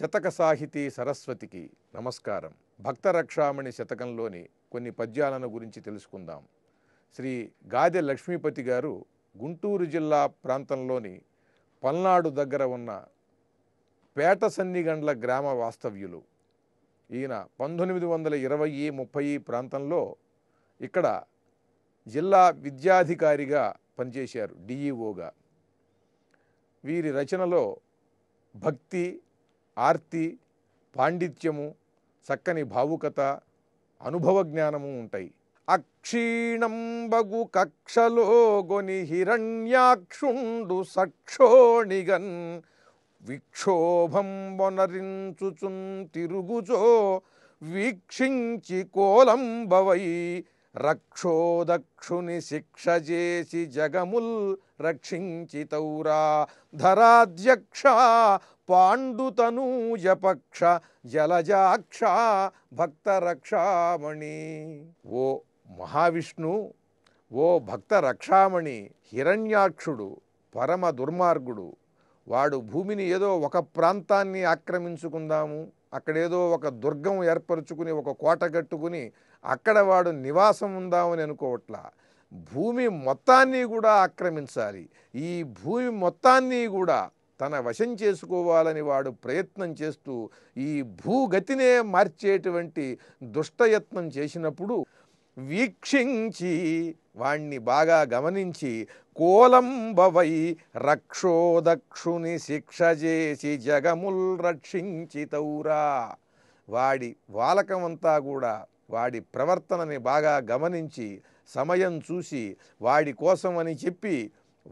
శతక సాహితీ సరస్వతికి నమస్కారం. భక్త రక్షామణి శతకంలోని కొన్ని పద్యాలను గురించి తెలుసుకుందాం. శ్రీ గాదె లక్ష్మీపతి గారు గుంటూరు జిల్లా ప్రాంతంలోని పల్నాడు దగ్గర ఉన్న పేట సన్నిగండ్ల గ్రామ వాస్తవ్యులు. ఈయన పంతొమ్మిది వందల ఇరవై ముప్పై ప్రాంతంలో ఇక్కడ జిల్లా విద్యాధికారిగా పనిచేశారు డిఈఓగా వీరి రచనలో భక్తి ఆర్తి పాండిత్యము చక్కని భావుకత అనుభవ జ్ఞానము ఉంటాయి. అక్షీణంబగు కక్షలోగొని హిరణ్యాక్షుండు సక్షోణిగన్ విక్షోభం వనరించుచున్ తిరుగుచో వీక్షించి కోలంబవై రక్షోదక్షుని శిక్ష చేసి జగముల్ రక్షించితౌరా. ధరాధ్యక్ష పాండుతనూజపక్ష జలజాక్ష భక్త రక్షామణి ఓ మహావిష్ణు ఓ భక్త రక్షామణి హిరణ్యాక్షుడు పరమ దుర్మార్గుడు. వాడు భూమిని ఏదో ఒక ప్రాంతాన్ని ఆక్రమించుకుందాము. అక్కడేదో ఒక దుర్గం ఏర్పరచుకుని ఒక కోట కట్టుకుని అక్కడ వాడు నివాసం ఉందామని అనుకోవట్లా. భూమి మొత్తాన్ని కూడా ఆక్రమించాలి. ఈ భూమి మొత్తాన్ని కూడా తన వశం చేసుకోవాలని వాడు ప్రయత్నం చేస్తూ ఈ భూగతినే మార్చేటువంటి దుష్టయత్నం చేసినప్పుడు వీక్షించి వాణ్ణి బాగా గమనించి కోలంబవై రక్షోదక్షుని శిక్ష చేసి జగముల్ రక్షించితౌరా వాడి వాలకమంతా కూడా వాడి ప్రవర్తనని బాగా గమనించి సమయం చూసి వాడి కోసమని చెప్పి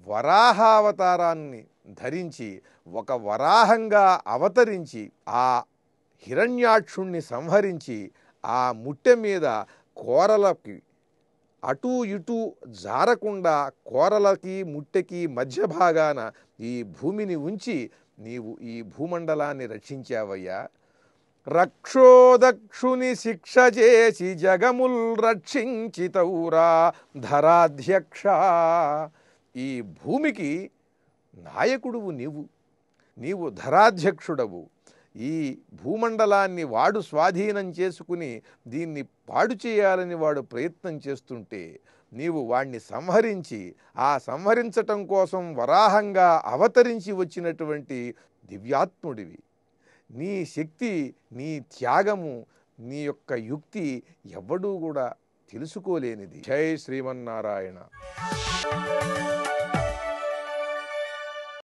వరాహావతారాన్ని ధరించి ఒక వరాహంగా అవతరించి ఆ హిరణ్యాక్షుణ్ణి సంహరించి ఆ ముట్టె మీద కోరలకి అటూ ఇటూ జారకుండా కోరలకి ముట్టెకి మధ్య భాగాన ఈ భూమిని ఉంచి నీవు ఈ భూమండలాన్ని రక్షించావయ్యా. రక్షోదక్షుని శిక్ష చేసి జగముల్ రక్షించితౌరా ధరాధ్యక్ష. ఈ భూమికి నాయకుడువు నీవు. నీవు ధరాధ్యక్షుడవు. ఈ భూమండలాన్ని వాడు స్వాధీనం చేసుకుని దీన్ని పాడు చేయాలని వాడు ప్రయత్నం చేస్తుంటే నీవు వాణ్ణి సంహరించి ఆ సంహరించటం కోసం వరాహంగా అవతరించి వచ్చినటువంటి దివ్యాత్ముడివి. నీ శక్తి నీ త్యాగము నీ యొక్క యుక్తి ఎవ్వడూ కూడా తెలుసుకోలేనిది. జై శ్రీమన్నారాయణ.